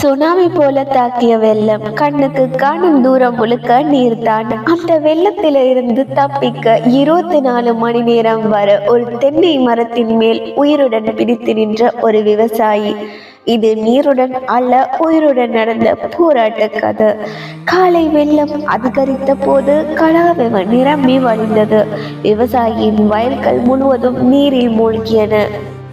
Tsunami போல தாக்கிய வெள்ளம் கண்ணுக்கு காணும் தூரம் முழுக்க நீர்தான். அந்த வெள்ளத்தில இருந்து தப்பிக்க இருபத்தி நாலு மணி நேரம் வர ஒரு தென்னை மரத்தின் மேல் உயிருடன் பிடித்து நின்ற ஒரு விவசாயி. இது நீருடன் அல்ல உயிருடன் நடந்த போராட்ட கதை. காலை வெள்ளம் அதிகரித்த போது கலாவெவன் நிரம்பி வழிந்தது. விவசாயியின் வயல்கள் முழுவதும் நீரில் மூழ்கியன.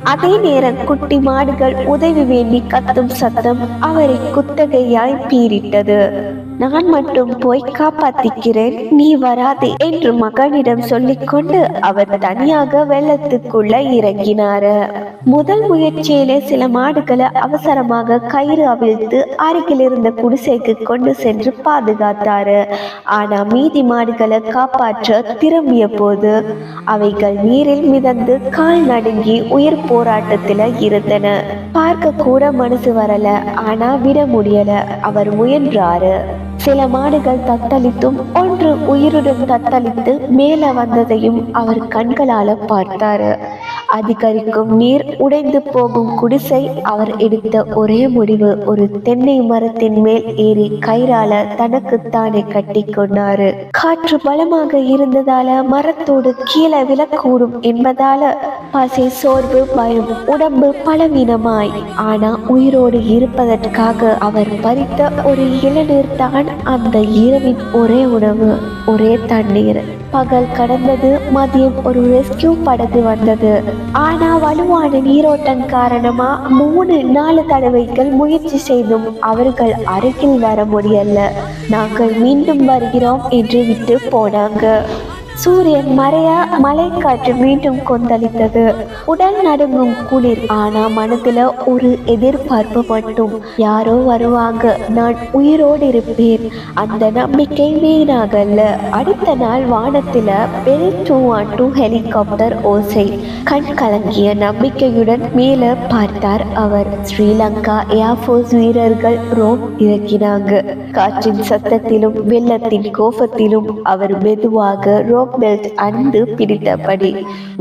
அதே நேரம் குட்டி மாடுகள் உதவி வேண்டி கத்தும் சத்தம் அவரை குத்தகையாய் பீறிட்டது. நான் மட்டும் போய் காப்பாத்திக்கிறேன் நீ வராதே என்று மகனிடம் சொல்லிக்கொண்டு அவர் தனியாக வெள்ளத்துக்குள்ள இறங்கினாரு. முதல் முயற்சியிலே சில மாடுகளை அவசரமாக கயிறு அவிழ்த்து அருகில் இருந்த குடிசைக்கு கொண்டு சென்று பாதுகாத்தாரு. ஆனா மீதி மாடுகளை காப்பாற்ற திரும்பிய போது அவைகள் நீரில் மிதந்து கால் நடுங்கி உயிர் போராட்டத்துல இருந்தன. பார்க்க கூட மனசு வரல ஆனா விட முடியல அவர் முயன்றாரு. சில மாடுகள் தத்தளித்தும் ஒன்று உயிருடன் தத்தளித்து மேல வந்ததையும் அவர் கண்களால பார்த்தாரு. அதிகரிக்கும் நீர் உடைந்து போகும் குடிசை அவர் எடுத்த ஒரே முடிவு. ஒரு தென்னை மரத்தின் மேல் ஏறி கயிறால தனக்குத்தானே கட்டி கொண்டாரு. காற்று பலமாக இருந்ததால மரத்தோடு கீழே விழக்கூடும் என்பதால பசி சோர்வு பயம் உடம்பு பலவீனமாய். ஆனா உயிரோடு இருப்பதற்காக அவர் பறித்த ஒரு இளநீர் தான் அந்த இரவின் ஒரே உணவு ஒரே தண்ணீர். பகல் கடந்தது மதியம் ஒரு ரெஸ்கியூ படகு வந்தது. ஆனா வலுவான நீரோட்டம் காரணமா மூணு நாலு தடவைகள் முயற்சி செய்தும் அவர்கள் அருகில் வர முடியல. நாங்கள் மீண்டும் வருகிறோம் என்று விட்டு போனாங்க. சூரியன் மறைய மலைக்காற்று மீண்டும் கொந்தளித்தது. உடல் நடுங்கும் குளிர் ஆனா மனதுல ஒரு எதிர்பார்ப்பு மட்டும். யாரோ வருவாங்க நான் உயிரோடு இருப்பேன் அந்த நம்பிக்கை வீணாகல அடுத்த நாள் வானத்துல bell two one two helicopter ஓசை. கண் கலங்கிய நம்பிக்கையுடன் மேல பார்த்தார் அவர். ஸ்ரீலங்கா ஏர்ஃபோர்ஸ் வீரர்கள் ரோம் இறக்கினாங்க காற்றின் சத்தத்திலும் வெள்ளத்தின் கோபத்திலும் அவர் மெதுவாக ரோப் பெல்ட் அண்டு பிடித்தபடி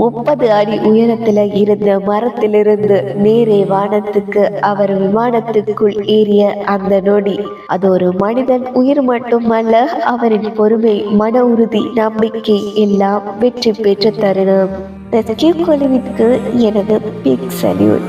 முப்பது அடி உயரத்துல இருந்த மரத்திலிருந்து நேரே வானத்துக்கு அவர் விமானத்துக்குள் ஏறிய அந்த நொடி. அது ஒரு மனிதன் உயிர் மட்டுமல்ல அவரின் பொறுமை மன உறுதி நம்பிக்கை எல்லாம் வெற்றி பெற்ற தருணம். ரெஸ்கியூ குழுவிற்கு எனது பிக் சல்யூட்